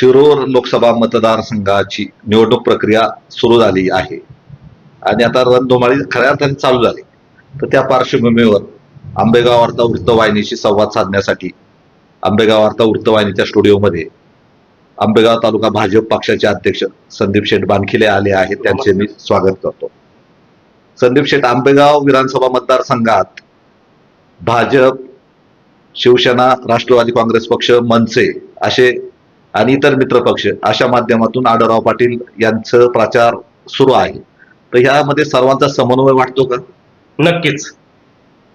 शिरूर लोकसभा मतदारसंघाची निवडणूक प्रक्रिया सुरू झाली आहे. आणि आता रणधुमाळी खऱ्या अर्थाने चालू झाली. तर त्या पार्श्वभूमीवर आंबेगाव वार्ता वृत्तवाहिनीशी संवाद साधण्यासाठी आंबेगाव वार्ता वृत्तवाहिनीच्या स्टुडिओमध्ये आंबेगाव तालुका भाजप पक्षाचे अध्यक्ष संदीप शेठ बानखिले आले आहेत. त्यांचे मी स्वागत करतो. संदीप शेठ आंबेगाव विधानसभा मतदारसंघात भाजप शिवसेना राष्ट्रवादी काँग्रेस पक्ष मनसे असे आणि इतर मित्र पक्ष अशा माध्यमातून आढळराव पाटील यांचं प्रचार सुरू आहे. तर ह्यामध्ये सर्वांचा समन्वय वाटतो का? नक्कीच.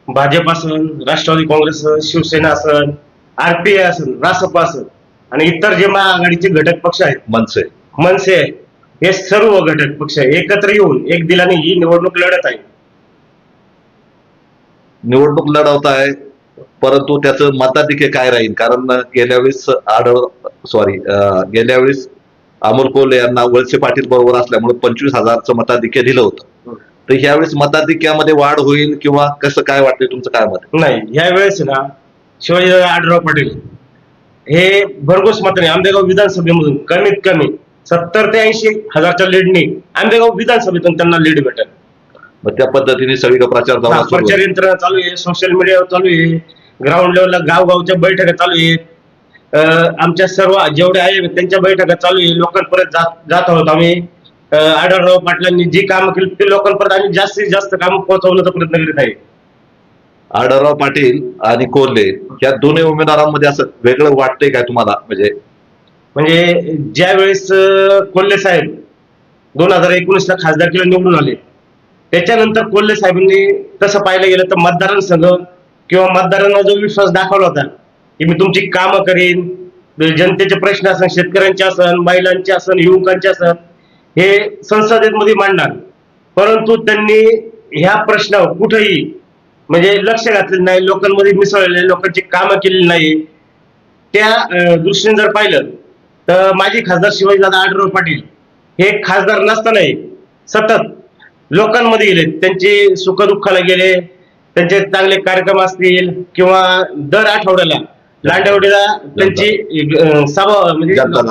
भाजप असन राष्ट्रवादी काँग्रेस असन, शिवसेना असन आरपीआय असन रासप असन आणि इतर जे महाआघाडीचे घटक पक्ष आहेत. मनसे. मनसे हे सर्व घटक पक्ष एकत्र येऊन एक दिलाने ही निवडणूक लढत आहे. निवडणूक लढवत आहे परंतु त्याचं मताधिक्य काय राहील? कारण गेल्या वेळेस आढळ सॉरी गेल्या वेळेस अमोल कोल्हे यांना वळसे पाटील बरोबर असल्यामुळे पंचवीस हजारचं मताधिक्य दिलं होतं. तर ह्यावेळेस मताधिक्यामध्ये वाढ होईल किंवा कसं काय वाटतंय तुमचं काय मत? नाही ह्या वेळेस ना शिवाजी आढळराव पाटील हे भरघोस मताने आंबेगाव विधानसभेमधून कमीत कमी सत्तर ते ऐंशी हजारच्या लीडने आंबेगाव विधानसभेतून त्यांना लीड भेटेल. मग त्या पद्धतीने सगळीकडे प्रचार दौरा सुरू प्रचार आहे. यंत्रणा चालू आहे सोशल मीडियावर चालू आहे ग्राउंड लेवलला गावगावच्या बैठका चालू आहेत. अं, आमच्या सर्व जेवढे आहे त्यांच्या बैठका चालू आहे लोकांपर्यंत जात जात आहोत आम्ही. अं, आढळराव पाटलांनी जी कामं केली ते लोकांपर्यंत आम्ही जास्तीत जास्त काम पोहोचवण्याचा प्रयत्न करीत आहे. आढळराव पाटील आणि कोल्हे या दोन्ही उमेदवारांमध्ये असं वेगळं वाटतंय काय तुम्हाला? म्हणजे म्हणजे ज्या वेळेस अं, कोल्हे साहेब दोन हजार एकोणीस ला खासदारकीला निवडून आले त्याच्यानंतर कोल्हे साहेबांनी तसं पाहायला गेलं तर मतदारांसंघ किंवा मतदारांना जो विश्वास दाखवला होता की मी तुमची कामं करीन जनतेचे प्रश्न असन शेतकऱ्यांचे असन महिलांचे असन युवकांचे असन हे संसदेमध्ये मांडणार. परंतु त्यांनी ह्या प्रश्नावर कुठेही म्हणजे लक्ष घातलेलं नाही लोकांमध्ये मिसळले लोकांची कामं केलेली नाही. त्या दृष्टीने जर पाहिलं तर माजी खासदार शिवाजीदादा आढळराव पाटील हे खासदार नसतानाही सतत लोकांमध्ये गेले त्यांची सुखदुःखाला गेले त्यांचे चांगले कार्यक्रम असतील किंवा दर आठवड्याला लांडवडीला त्यांची सभा म्हणजे जनता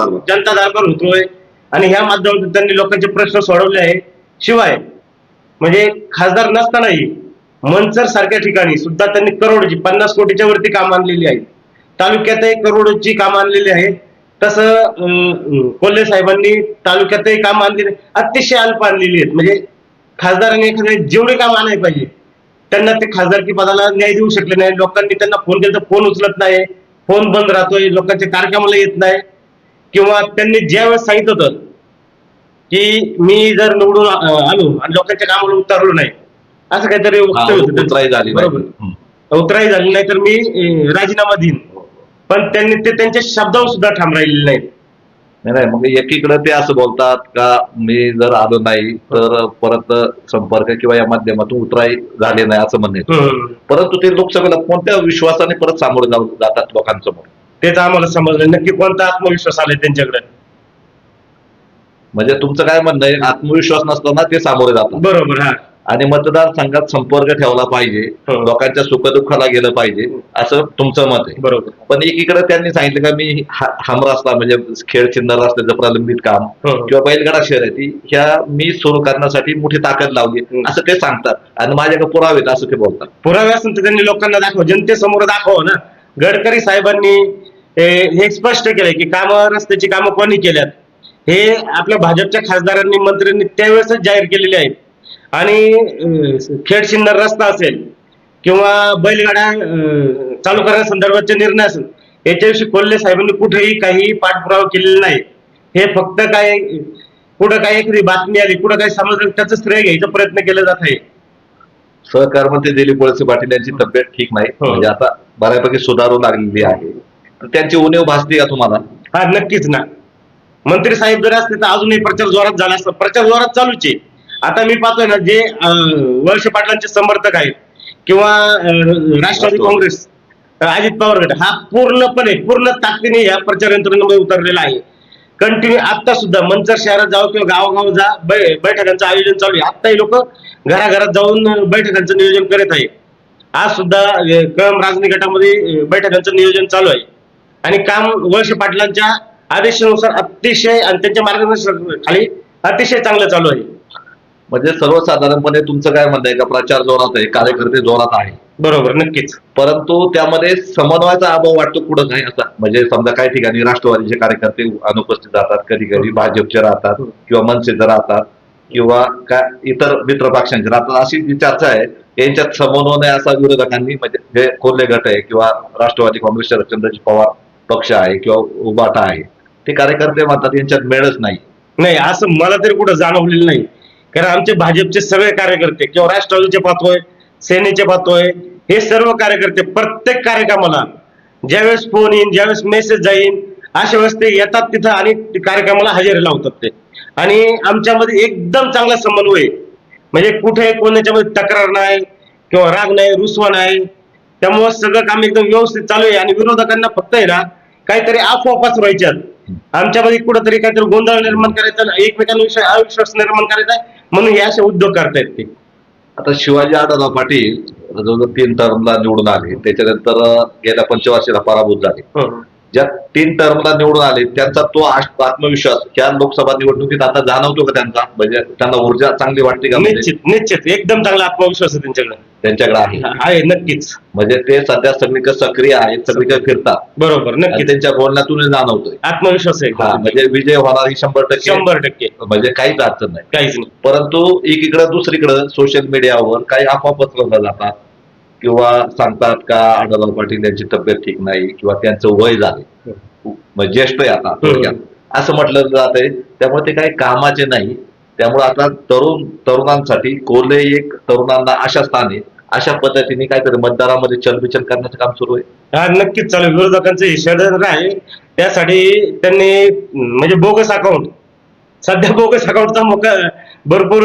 दरबार. होतोय. आणि ह्या माध्यमातून त्यांनी लोकांचे प्रश्न सोडवले आहे शिवाय म्हणजे खासदार नसतानाही मनसर सारख्या ठिकाणी सुद्धा त्यांनी करोडची पन्नास कोटीच्या वरती काम आणलेली आहेत. तालुक्यातही करोडची काम आणलेली आहेत. तसं कोल्हे साहेबांनी तालुक्यातही काम आणलेली अतिशय अल्प आणलेली आहेत. म्हणजे खासदारांनी एखाद्या जेवढे काम आणायला पाहिजे त्यांना ते खासदारकी पदाला न्याय देऊ शकले नाही लोकांनी त्यांना फोन केला तर फोन उचलत नाही फोन बंद राहतोय लोकांच्या कार्यक्रमाला येत नाही किंवा त्यांनी ज्या वेळेस सांगितलं होतं की मी जर निवडून आलो आणि लोकांच्या कामाला उतरलो नाही असं काहीतरी वक्तव्य. उतराई झाली. बरोबर. उतराई झाली नाही तर मी राजीनामा देईन पण त्यांनी ते त्यांच्या शब्दावर सुद्धा ठाम राहिलेले नाहीत नाही नाही मग एकीकडे ते असं बोलतात का मी जर आलो नाही तर परत संपर्क किंवा या माध्यमातून उतराई झाले नाही असं म्हणणे. परंतु ते लोकसभेला कोणत्या विश्वासाने परत सामोरे जाऊ जातात लोकांसमोर? तेच आम्हाला समजलं. नक्की कोणता आत्मविश्वास आलाय त्यांच्याकडे? म्हणजे तुमचं काय म्हणणं आहे? आत्मविश्वास नसताना ते सामोरे जातात. बरोबर हा. आणि मतदारसंघात संपर्क ठेवला पाहिजे. हो. लोकांच्या सुखदुःखाला गेलं पाहिजे. असं तुमचं मत आहे. बरोबर. पण एकीकडे त्यांनी सांगितलं का मी हा- हमरस्ता म्हणजे खेळ चिन्ह रस्त्याचं प्रलंबित काम हो. किंवा बैलगाडा शर्यती ह्या मी सुरू करण्यासाठी मोठी ताकद लावली. असं ते सांगतात. आणि माझ्याकडे पुरावे असं ते बोलतात. पुरावे असून त्यांनी लोकांना दाखव. जनतेसमोर दाखव ना. गडकरी साहेबांनी हे हे स्पष्ट केलंय की कामं रस्त्याची कामं कोणी केल्यात? हे आपल्या भाजपच्या खासदारांनी मंत्र्यांनी त्यावेळेसच जाहीर केलेले आहेत. आणि खेड सिन्नर रस्ता असेल किंवा बैलगाडा अं, चालू करण्यासंदर्भाचे निर्णय असेल याच्याविषयी कोल्हे साहेबांनी कुठेही काही पाठपुरावा केलेला नाही. हे फक्त काय कुठं काय एखादी बातमी आली कुठं काय समजलं त्याचं श्रेय घ्यायचा प्रयत्न केला जात आहे. सहकार मंत्री दिलीप वळसे पाटील यांची तब्येत ठीक नाही. हो. म्हणजे आता बऱ्यापैकी सुधारू लागलेली आहे. त्यांची उणीव भासली का तुम्हाला? हा नक्कीच ना. मंत्री साहेब जर असते तर अजूनही प्रचार जोरात झाला असता. प्रचार जोरात चालूच आहे. आता मी पाहतोय ना जे वळसे पाटलांचे समर्थक आहेत किंवा राष्ट्रवादी काँग्रेस अजित पवार गट हा पूर्णपणे पूर्ण ताकदीने या प्रचार यंत्रणेमध्ये उतरलेला आहे. कंटिन्यू आता सुद्धा मंचर शहरात जाऊ किंवा गावोगाव जा बैठकांचं आयोजन चालू आहे. आताही लोक घराघरात जाऊन बैठकांचं नियोजन करत आहे आज सुद्धा कळम राजनी गटामध्ये बैठकांचं नियोजन चालू आहे. आणि काम वळसे पाटलांच्या आदेशानुसार अतिशय आणि त्यांच्या मार्गदर्शनाखाली अतिशय चांगलं चालू आहे. म्हणजे सर्वसाधारणपणे तुमचं काय म्हणणं आहे? का प्रचार जोरात आहे कार्यकर्ते जोरात आहे? बरोबर नक्कीच. परंतु त्यामध्ये समन्वयाचा अभाव वाटतो कुठं काय असा? म्हणजे समजा काही ठिकाणी राष्ट्रवादीचे कार्यकर्ते अनुपस्थित राहतात कधी कधी भाजपचे राहतात किंवा मनसेचे राहतात किंवा काय इतर मित्र पक्षांचे राहतात अशी जी चर्चा आहे यांच्यात समन्वय असा विरोधकांनी म्हणजे जे कोल्हे गट आहे किंवा राष्ट्रवादी काँग्रेस शरदचंद्रजी पवार पक्ष आहे किंवा उबाटा आहे ते कार्यकर्ते म्हणतात यांच्यात मेळच नाही. नाही असं मला तरी कुठं जाणवलेलं नाही. कारण आमचे भाजपचे सगळे कार्यकर्ते किंवा राष्ट्रवादीचे पाहतोय सेनेचे पाहतोय हे सर्व कार्यकर्ते प्रत्येक कार्यक्रमाला ज्यावेळेस फोन येईन ज्यावेळेस मेसेज जाईन अशा वेळेस ते येतात तिथं आणि कार्यक्रमाला हजेरी लावतात ते. आणि आमच्यामध्ये एकदम चांगला समन्वय आहे. म्हणजे कुठे कोणाच्यामध्ये तक्रार नाही किंवा राग नाही रुसवा नाही. त्यामुळे सगळं काम एकदम व्यवस्थित चालू आहे आणि विरोधकांना फक्त आहे ना काहीतरी अफवा पसरवायच्यात आमच्यामध्ये कुठंतरी काहीतरी गोंधळ निर्माण करायचा एकमेकांविषयी अविश्वास निर्माण करायचा. म्हणून हे असे उद्योग करतायत ते. आता शिवाजी आढळराव पाटील जवळजवळ तीन टर्मला निवडून आले. त्याच्यानंतर गेल्या पंचवार्षिकला पराभूत झाले. ज्या तीन टर्मला निवडून आले त्यांचा तो आत्मविश्वास या लोकसभा निवडणुकीत आता जाणवतो का त्यांचा? म्हणजे त्यांना ऊर्जा चांगली वाटते का म्हणजे? निश्चित निश्चित. एकदम चांगला आत्मविश्वास आहे त्यांच्याकडे. त्यांच्याकडे आहे. आहे नक्कीच. म्हणजे ते सध्या सगळीकडे सक्रिय आहेत सगळीकडे फिरतात. बरोबर आणि नक्कीच. त्यांच्या बोलण्यातून जाणवतोय. आत्मविश्वास आहे. हा एकदम. म्हणजे विजय होणार ही शंभर टक्के. शंभर टक्के. म्हणजे काहीच अडचण नाही. काहीच नाही. परंतु एकीकडे दुसरीकडे सोशल मीडियावर काही अफवा पसरवल्या जातात. किंवा सांगतात का आढळराव पाटील यांची तब्येत ठीक नाही किंवा त्यांचं वय झाले ज्येष्ठ आहे आता थोडक्यात. असं म्हटलं जात आहे त्यामुळे ते काही कामाचे नाही. त्यामुळे आता तरुण तरुणांसाठी कोल्हे एक तरुणांना अशा स्थानी अशा पद्धतीने काहीतरी मतदारामध्ये चलबिचल करण्याचं काम सुरू आहे. हा नक्कीच चालू. विरोधकांचं हे षडयंत्र आहे. त्यासाठी त्यांनी म्हणजे बोगस अकाउंट सध्या बोगस अकाउंटचा मोका भरपूर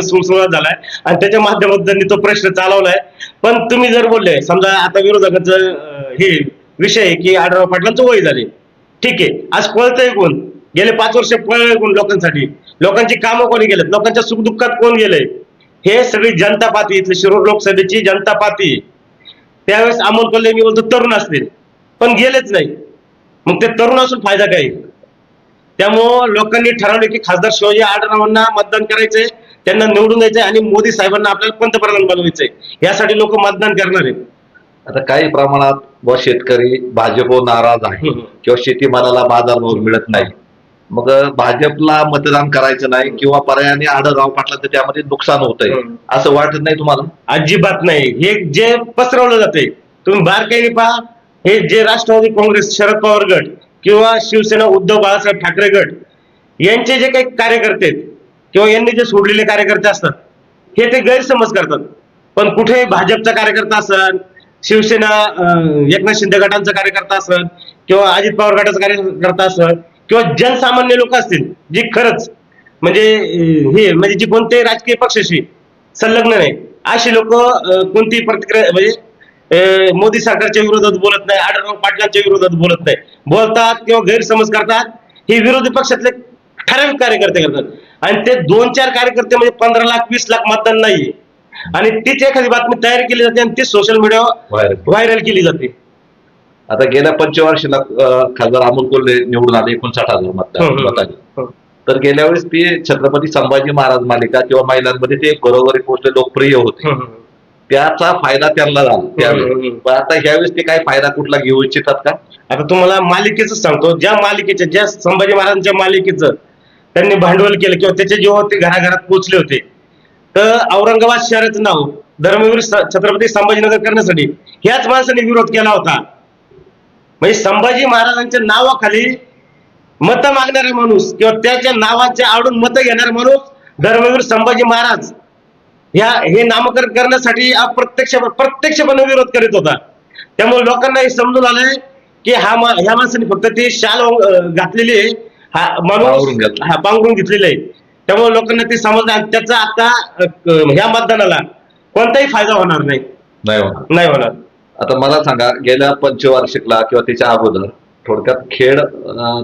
सुळसुळाट झालाय. आणि त्याच्या माध्यमातून त्यांनी तो प्रश्न चालवलाय. पण तुम्ही जर बोलले समजा आता विरोधकांचं हे विषय आहे की आढळराव पाटलांचं वय झाले. ठीक आहे. आज पळतंय कोण? गेले पाच वर्ष पळलंय कोण लोकांसाठी? लोकांची कामं कोणी गेलेत लोकांच्या सुखदुःखात कोण गेलंय? हे सगळी जनता पाती इथली शिरूर लोकसभेची जनता पाती त्यावेळेस अमोल कोल्हे मी बोलतो तरुण असतील. पण गेलेच नाही. मग ते तरुण असून फायदा काय? त्यामुळं लोकांनी ठरवले की खासदार शिवाजी आढळरावांना मतदान करायचंय त्यांना निवडून द्यायचंय आणि मोदी साहेबांना आपल्याला पंतप्रधान बनवायचंय. यासाठी लोक मतदान करणार आहेत. आता काही प्रमाणात व शेतकरी भाजपवर नाराज आहे. किंवा शेतीमालाला बाजारभाव मिळत नाही. मग भाजपला मतदान करायचं नाही किंवा पर्यायाने आढळराव पाटलांचं त्यामध्ये नुकसान होतंय. हम्म. असं वाटत नाही तुम्हाला? अजिबात नाही. हे जे पसरवलं जाते तुम्ही बारकाईने पहा. हे जे राष्ट्रवादी काँग्रेस शरद पवार गट किंवा शिवसेना उद्धव बाळासाहेब ठाकरे गट यांचे जे काही कार्यकर्ते आहेत किंवा यांनी जे सोडलेले कार्यकर्ते असतात हे ते गैरसमज करतात. पण कुठे भाजपचा कार्यकर्ता असन शिवसेना एकनाथ शिंदे गटांचा कार्यकर्ता असेल किंवा अजित पवार गटाचा कार्यकर्ता असेल किंवा जनसामान्य लोक असतील जी खरंच म्हणजे हे म्हणजे जी कोणते राजकीय पक्षाशी संलग्न नाही अशी लोक कोणती प्रतिक्रिया म्हणजे मोदी सरकारच्या विरोधात बोलत नाही आढळराव पाटलांच्या विरोधात बोलत नाही. बोलतात किंवा गैरसमज करतात हे विरोधी पक्षातले ठराविक कार्यकर्ते करतात. आणि ते दोन चार कार्यकर्ते म्हणजे पंधरा लाख वीस लाख मतदान नाहीये. आणि तीच एखादी बातमी तयार केली जाते आणि ती सोशल मीडियावर व्हायरल केली जाते. आता गेल्या पंचवार्षिकला अं, खासदार अमोल कोल्हे निवडून आले एकोणसाठ हजार हम्म, हम्म. मतांनी. हम्म. तर गेल्या वेळेस ते छत्रपती संभाजी महाराज मालिका किंवा महिलांमध्ये ते घरोघरी पोहोचले लोकप्रिय होते. त्याचा फायदा त्यांना झाला. हम्म. पण आता ह्यावेळेस ते काय फायदा कुठला घेऊ इच्छितात का? आता तुम्हाला मालिकेच सांगतो. ज्या मालिकेचं ज्या संभाजी महाराजांच्या मालिकेचं त्यांनी भांडवल केलं किंवा त्याचे जेव्हा ते घराघरात पोहोचले होते तर औरंगाबाद शहराचं नाव धर्मवीर छत्रपती संभाजीनगर करण्यासाठी ह्याच माणसाने विरोध केला होता. म्हणजे संभाजी महाराजांच्या नावाखाली मत मागणारा माणूस किंवा त्याच्या नावाच्या आवडून मत घेणारा माणूस धर्मवीर संभाजी महाराज. ह्या हे नामकरण करण्यासाठी अप्रत्यक्ष प्रत्यक्षपणे विरोध करीत होता. त्यामुळे लोकांना हे समजून आलंय की हा मा- ह्या माणसाने फक्त ती शाल घातलेली आहे. हा माणूस. हा पांघरून घेतलेलं आहे. त्यामुळे लोकांना ते समजलं आणि त्याचा आता ह्या मतदानाला कोणताही फायदा होणार नाही. नाही होणार. आता मला सांगा गेल्या पंचवार्षिकला किंवा त्याच्या अगोदर थोडक्यात खेड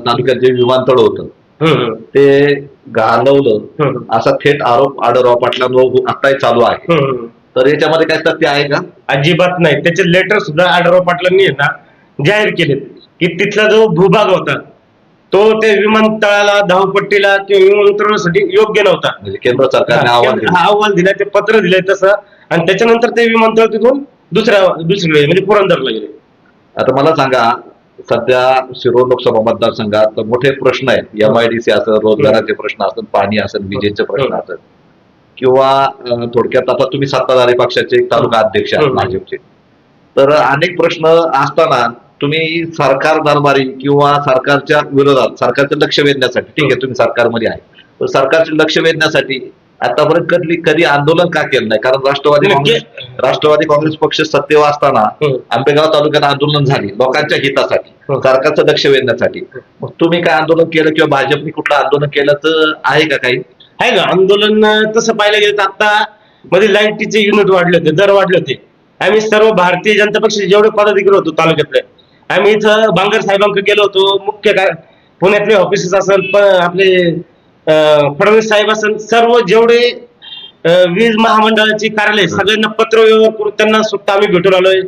तालुक्यात जे विमानतळ होतं ते घालवलं. असा थेट आरोप आढळराव पाटलांवर आताही चालू आहे. तर याच्यामध्ये काय सत्य आहे का? अजिबात नाही. त्याचे लेटर सुद्धा आढळराव पाटलांनी ना जाहीर केलेत. की तिथला जो भूभाग होता तो त्या विमानतळाला धावपट्टीला किंवा विमानतळासाठी योग्य नव्हता. म्हणजे केंद्र सरकारने दिलं. अहवाल दिला ते पत्र दिलंय तसं. आणि त्याच्यानंतर ते विमानतळ तिथून दुसऱ्या दुसरीकडे म्हणजे पुरंदरला गेले. आता मला सांगा सध्या शिरोळ लोकसभा मतदारसंघात मोठे प्रश्न आहेत. एमआयडीसी असेल रोजगाराचे प्रश्न असेल पाणी असेल विजेचे प्रश्न हं. असेल किंवा थोडक्यात आता तुम्ही सत्ताधारी पक्षाचे एक तालुका अध्यक्ष आहात हं. भाजपचे. तर अनेक प्रश्न असताना तुम्ही सरकार दरबारी किंवा सरकारच्या विरोधात सरकारचं लक्ष वेधण्यासाठी ठीक आहे तुम्ही सरकारमध्ये आहे. पण सरकारचे लक्ष वेधण्यासाठी आतापर्यंत कधी कधी आंदोलन का केलं नाही? कारण राष्ट्रवादी काँग्रेस राष्ट्रवादी काँग्रेस पक्ष सत्तेवर असताना. आंबेगाव तालुक्यात आंदोलन झाली लोकांच्या हितासाठी. सरकारचं लक्ष वेधण्यासाठी. मग तुम्ही काय आंदोलन केलं किंवा भाजपने कुठलं आंदोलन केलं तर आहे का काही? आहे का आंदोलन तसं पाहायला गेलं तर आता मध्ये लाईटीचे युनिट वाढले होते दर वाढले होते. आम्ही सर्व भारतीय जनता पक्षाचे जेवढे पदाधिकारी होतो तालुक्यातले आम्ही इथं बांगर साहेबांकडे गेलो होतो मुख्य काय पुण्यातले ऑफिसेस असेल आपले फडणवीस साहेब असेल सर्व जेवढे वीज महामंडळाची कार्यालय सगळ्यांना पत्र व्यवहार करून त्यांना सुद्धा आम्ही भेटून आलोय.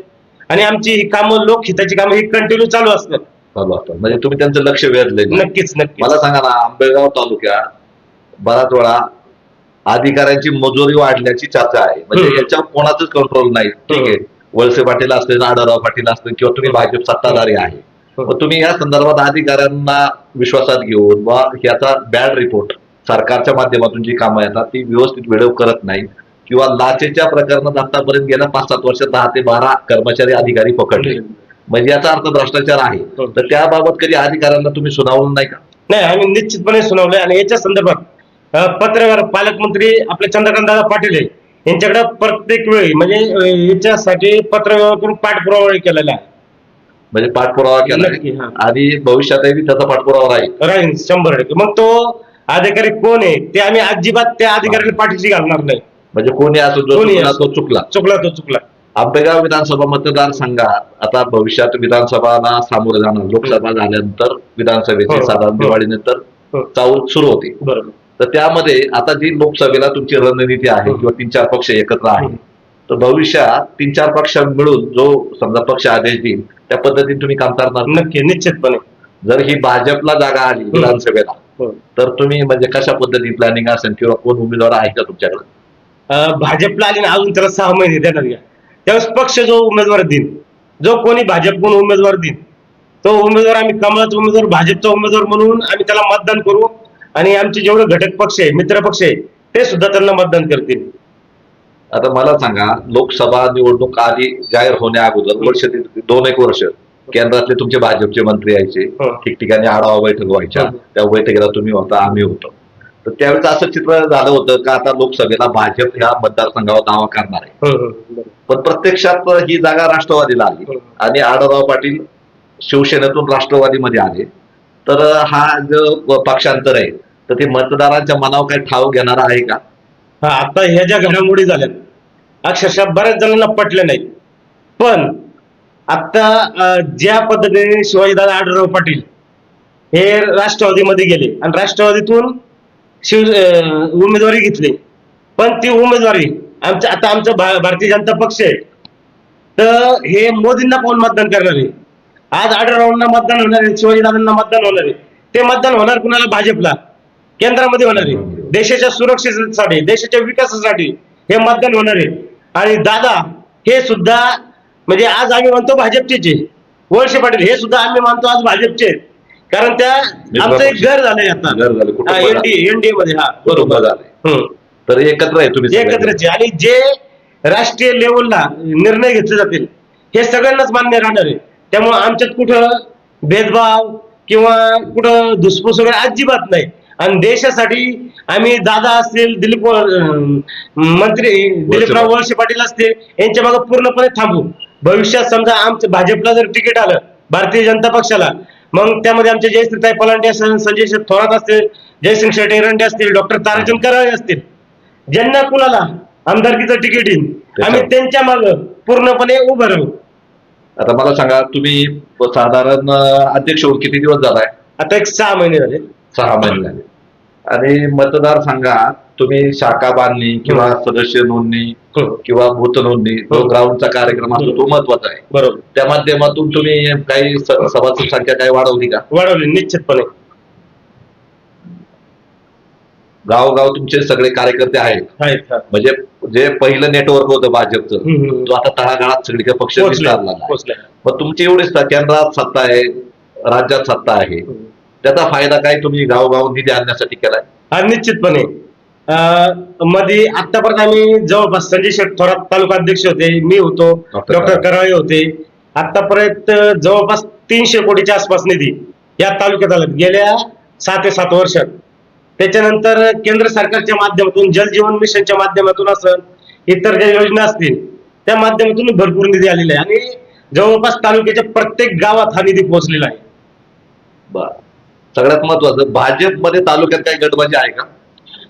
आणि आमची ही कामं लोकहिताची कामं ही कंटिन्यू चालू असतात. चालू असतं म्हणजे तुम्ही त्यांचं लक्ष वेधलंय नक्कीच नक्कीच. मला सांगा ना आंबेगाव तालुक्यात बराच वेळा अधिकाऱ्यांची मजुरी वाढल्याची चर्चा आहे. म्हणजे. याच्यावर कोणाचंच कंट्रोल नाही. ठीक आहे. वळसे पाटील असतील आढळराव पाटील असतील किंवा तुम्ही भाजप सत्ताधारी आहे. तुम्ही या संदर्भात अधिकाऱ्यांना विश्वासात घेऊन वा याचा बॅड रिपोर्ट सरकारच्या माध्यमातून जी कामं येतात ती व्यवस्थित वेळेवर करत नाही किंवा लाचेच्या प्रकरणात आतापर्यंत गेल्या पाच सात वर्षात दहा ते बारा कर्मचारी अधिकारी पकडले. म्हणजे याचा अर्थ भ्रष्टाचार आहे. तर त्याबाबत कधी अधिकाऱ्यांना तुम्ही सुनावलं नाही का? नाही आम्ही निश्चितपणे सुनावलंय आणि याच्या संदर्भात पत्रव्यवहार पालकमंत्री आपले चंद्रकांत दादा पाटील यांच्याकडे प्रत्येक वेळी म्हणजे याच्यासाठी पत्रव्यवहार करून पाठपुरावा केलेला आहे. म्हणजे पाठपुरावा केला. हा. आणि भविष्यातही त्याचा पाठपुरावा राहील. राहील शंभर टक्के. मग तो अधिकारी कोण आहे? ते आम्ही अजिबात त्या अधिकाऱ्याला पाठीशी घालणार नाही. म्हणजे कोणी असो जो कोणी चुकला असो. तो चुकला. चुकला तो चुकला. आंबेगाव विधानसभा मतदारसंघात आता भविष्यात विधानसभाला सामोरे जाणार. लोकसभा झाल्यानंतर विधानसभेची हो, साधारण हो. दिवाळीनंतर हो. चाऊल सुरू होते. बरोबर. तर त्यामध्ये आता जी लोकसभेला तुमची रणनीती आहे हो. किंवा तीन चार पक्ष एकत्र आहे हो. तर भविष्यात तीन चार पक्ष मिळून जो समजा पक्ष आदेश देईल त्या पद्धतीने तुम्ही काम करणार नक्की निश्चितपणे. जर ही भाजपला जागा आली विधानसभेला हो. तर तुम्ही म्हणजे कशा पद्धती प्लॅनिंग असेल किंवा कोण उमेदवार आहे का तुमच्याकडे? भाजपला आली ना अजून त्याला सहा महिने देणार घ्या त्यावेळेस पक्ष जो उमेदवार देईल जो कोणी भाजपकडून उमेदवार देईल तो उमेदवार आम्ही कमळाचा उमेदवार भाजपचा उमेदवार म्हणून आम्ही त्याला मतदान करू आणि आमचे जेवढे घटक पक्ष आहे मित्र पक्ष आहे ते सुद्धा त्यांना मतदान करतील. आता मला सांगा लोकसभा निवडणूक आधी जाहीर होण्या अगोदर वर्ष दोन एक वर्ष केंद्रातले तुमचे भाजपचे मंत्री यायचे हो. ठिकठिकाणी आढावा बैठक व्हायच्या हो. त्या बैठकीला तुम्ही होता आम्ही होतो तर त्यावेळेस असं चित्र झालं होतं का आता लोकसभेला भाजप ह्या मतदारसंघावर दावा करणार आहे हं. पण प्रत्यक्षात ही जागा राष्ट्रवादीला आली. आणि आढळराव पाटील शिवसेनेतून राष्ट्रवादीमध्ये आले तर हा जो पक्षांतर आहे तर ते मतदारांच्या मनावर काही ठाव घेणारा आहे का हा आता ह्या ज्या घडामोडी झाल्यात अक्षरशः बऱ्याच जणांना पटले नाहीत पण आता ज्या पद्धतीने शिवाजीदादा आढळराव पाटील हे राष्ट्रवादीमध्ये गेले आणि राष्ट्रवादीतून शिव उमेदवारी घेतली. पण ती उमेदवारी आमच्या आता आमचा भा- भारतीय जनता पक्ष आहे. तर हे मोदींना पाहून मतदान करणार आहे? आज आढळरावांना मतदान होणार आहे शिवाजीदादांना मतदान होणार आहे. ते मतदान होणार कुणाला? भाजपला. केंद्रामध्ये होणार आहे देशाच्या सुरक्षेसाठी देशाच्या विकासासाठी हे मतदान होणार आहे आणि दादा हे सुद्धा म्हणजे आज आम्ही म्हणतो भाजपचेच आहे वळसे पाटील हे सुद्धा आम्ही मानतो आज भाजपचे. कारण त्या आमचं एक घर झालंय आता. एनडीए एनडीए मध्ये हा बरोबर झालंय. तर एकत्र आहे तुम्ही. एकत्रच. आणि जे राष्ट्रीय लेवलला निर्णय घेतले जातील हे सगळ्यांनाच मान्य राहणार आहे त्यामुळे आमच्यात कुठं भेदभाव किंवा कुठं धुसफूस वगैरे अजिबात नाही आणि देशासाठी आम्ही दादा असतील दिलीप मंत्री दिलीपराव वळसे पाटील असतील यांच्या मागे पूर्णपणे थांबू. भविष्यात समजा आमच्या भाजपला जर तिकीट आलं भारतीय जनता पक्षाला मग त्यामध्ये आमचे जयश्रीताई पलांडे संजय थोरात असतील जयसिंग शेट्टी एरंडे असतील डॉक्टर ताराचंद कराळे असतील ज्यांना कुणाला आमदारकीचं तिकीट येईल आम्ही त्यांच्या मागे पूर्णपणे उभं राहू. आता मला सांगा तुम्ही साधारण अध्यक्ष होऊन किती दिवस झालाय आता एक सहा महिने झाले. सहा महिने झाले. आणि मतदारसंघात तुम्ही शाखा बांधणी किंवा सदस्य नोंदणी किंवा बूथ नोंदणी जो. ग्राउंडचा कार्यक्रम असतो तो महत्त्वाचा आहे. बरोबर. त्या माध्यमातून तुम्ही काही सभासद संख्या काही वाढवली का? वाढवले निश्चितपणे. गावोगाव तुमचे सगळे कार्यकर्ते आहेत. म्हणजे जे पहिलं नेटवर्क होतं भाजपचं. तो आता तळागाळात सगळीकडे पक्ष विस्तारला मग तुमची एवढी स- केंद्रात सत्ता आहे राज्यात सत्ता आहे. त्याचा फायदा काय तुम्ही गावोगाव निधी आणण्यासाठी केलाय? हा निश्चितपणे. अं, मध्ये आतापर्यंत आम्ही जवळपास संजय शेठ थोरात तालुका अध्यक्ष होते मी होतो डॉक्टर डॉक्टर कराळे. होते. आतापर्यंत जवळपास तीनशे कोटीच्या आसपास निधी या तालुक्यात आला. गेल्या सहा ते सात वर्षात. त्याच्यानंतर केंद्र सरकारच्या माध्यमातून जल जीवन मिशनच्या माध्यमातून असेल इतर ज्या योजना असतील त्या माध्यमातून भरपूर निधी आलेला आहे. आणि जवळपास तालुक्याच्या प्रत्येक गावात हा निधी पोहोचलेला आहे. बर. सगळ्यात महत्वाचं भाजपमध्ये तालुक्यात काही गटबाजी आहे का?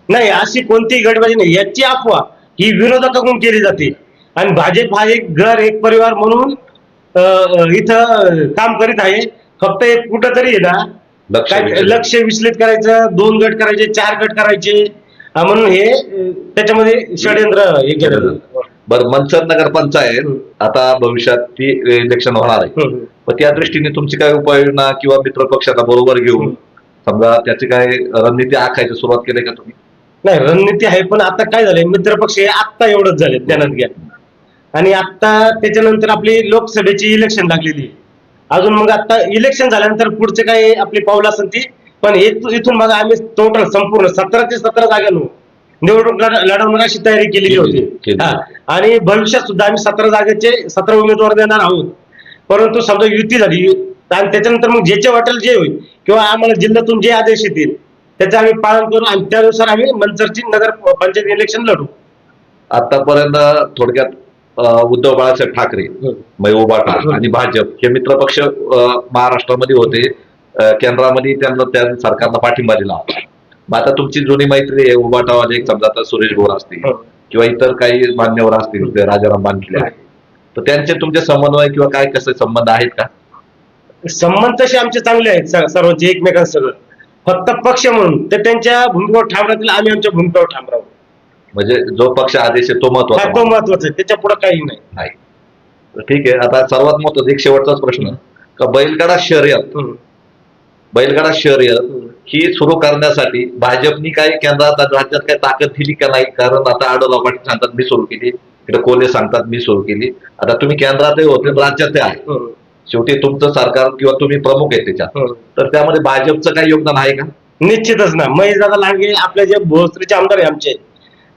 नाही अशी कोणतीही गडबडी नाही. याची अफवा ही विरोधकाकडून केली जाते. आणि भाजप हा एक घर एक परिवार म्हणून इथं काम करीत आहे. फक्त एक कुठंतरी आहे ना लक्ष विचलित. करायचं दोन गट करायचे चार गट करायचे म्हणून हे त्याच्यामध्ये षडयंत्र हे केलं बर मनसर नगर पंचायत. आता भविष्यात ती इलेक्शन होणार आहे. मग त्या दृष्टीने तुमची काय उपाययोजना किंवा मित्र पक्षाला बरोबर घेऊन. समजा त्याची काय रणनीती आखायची सुरुवात केली का तुम्ही नाही रणनीती आहे पण आता काय झालंय मित्रपक्ष हे आत्ता एवढंच झाले ध्यानात घ्या आणि आता त्याच्यानंतर आपली लोकसभेची इलेक्शन लागलेली आहे. अजून मग आता इलेक्शन झाल्यानंतर पुढचे काय आपली पाऊल असेल ती पण इथून इथून बघा आम्ही टोटल संपूर्ण सतरा ते सतरा जागांवर निवडणूक लढ- लढवणार अशी तयारी केलेली होती केली. हा. आणि भविष्यात सुद्धा आम्ही सतरा जागेचे सतरा उमेदवार देणार आहोत परंतु समजा युती झाली आणि त्याच्यानंतर मग ज्याचे वाटेल जे होईल किंवा आम्हाला जिल्ह्यातून जे आदेश येतील त्याचं आम्ही पालन करू आणि त्यानुसार आम्ही मंचरची नगर पंचायत इलेक्शन लढू. आतापर्यंत थोडक्यात उद्धव बाळासाहेब ठाकरे मै उबाटा आणि भाजप हे मित्रपक्ष अं, महाराष्ट्रामध्ये होते. केंद्रामध्ये त्यांना त्या सरकारला पाठिंबा दिला होता. मग आता तुमची जुनी मैत्री आहे उबाटावाले एक समजा आता सुरेश भोर असतील हो. किंवा इतर काही मान्यवर असतील राजाराम बानखिले आहे तर त्यांचे तुमचे समन्वय किंवा काय कसे संबंध आहेत का? संबंध तसे आमचे चांगले आहेत सर्वांचे एकमेकांसगळं फक्त पक्ष म्हणून ते त्यांच्या भूमिकेवर ठाम राहतील आम्ही आमच्या भूमिकेवर ठाम राहू. म्हणजे जो पक्ष आदेश आहे तो महत्त्वाचा तो महत्त्वाचा आहे त्याच्या पुढे काही नाही. ठीक आहे आता सर्वात महत्त्वाचा एक शेवटचाच प्रश्न. का बैलगाडा शर्यत. बैलगाडा शर्यत ही सुरू करण्यासाठी भाजपनी काही केंद्रात राज्यात काही ताकद दिली का नाही? कारण आता आडोला पाटील सांगतात मी सुरू केली. इकडे कोल्हे सांगतात मी सुरू केली. आता तुम्ही केंद्रातही होते राज्यातही आहे. हम्म. शेवटी तुमचं सरकार किंवा तुम्ही प्रमुख आहे त्याच्यात. हम्म. तर त्यामध्ये भाजपचं काही योगदान आहे का? निश्चितच ना. महेश दादा लांडगे आपले जे भोसरीचे आमदार आहे आमचे.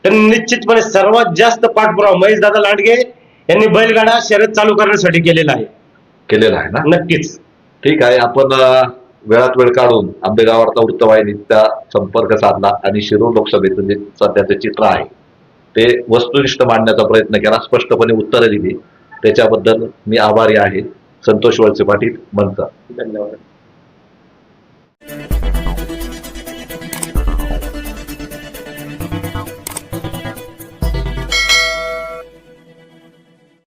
त्यांनी निश्चितपणे सर्वात जास्त पाठपुरावा महेश दादा लांडगे यांनी बैलगाडा शर्यत चालू करण्यासाठी केलेला आहे. केलेलं आहे ना? नक्कीच. ठीक आहे. आपण वेळात वेळ काढून आंबेगावार्ता वृत्तवाहिनीचा संपर्क साधला आणि शिरूर लोकसभेचं जे सध्याचं चित्र आहे ते वस्तुनिष्ठ मांडण्याचा प्रयत्न केला स्पष्टपणे उत्तरं दिली. त्याच्याबद्दल मी आभारी आहे. संतोष वळसे पाटील म्हणतात धन्यवाद.